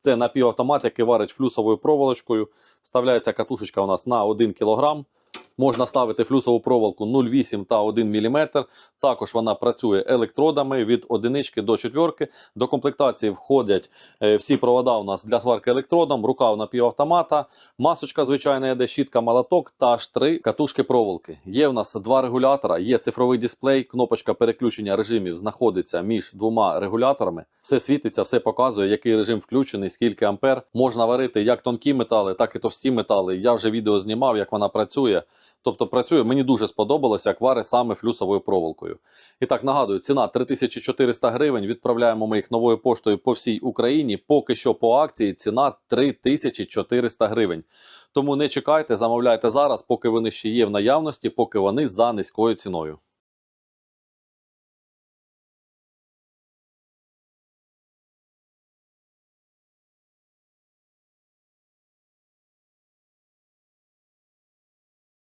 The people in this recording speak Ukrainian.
Це напівавтомат, який варить флюсовою проволочкою. Вставляється катушечка у нас на 1 кг. Можна ставити флюсову проволоку 0,8 та 1 мм. Також вона працює електродами від одинички до четверки. До комплектації входять е, всі провода у нас для сварки електродом, рукав напівавтомата, масочка звичайна йде, щітка, молоток та аж три катушки проволоки. Є в нас два регулятора, є цифровий дисплей, кнопочка переключення режимів знаходиться між двома регуляторами. Все світиться, все показує, який режим включений, скільки ампер. Можна варити як тонкі метали, так і товсті метали. Я вже відео знімав, як вона працює. Тобто працює, мені дуже сподобалося аквари саме флюсовою проволокою. І так нагадую, ціна 3400 гривень. Відправляємо ми їх новою поштою по всій Україні. Поки що по акції ціна 3400 гривень. Тому не чекайте, замовляйте зараз, поки вони ще є в наявності, поки вони за низькою ціною.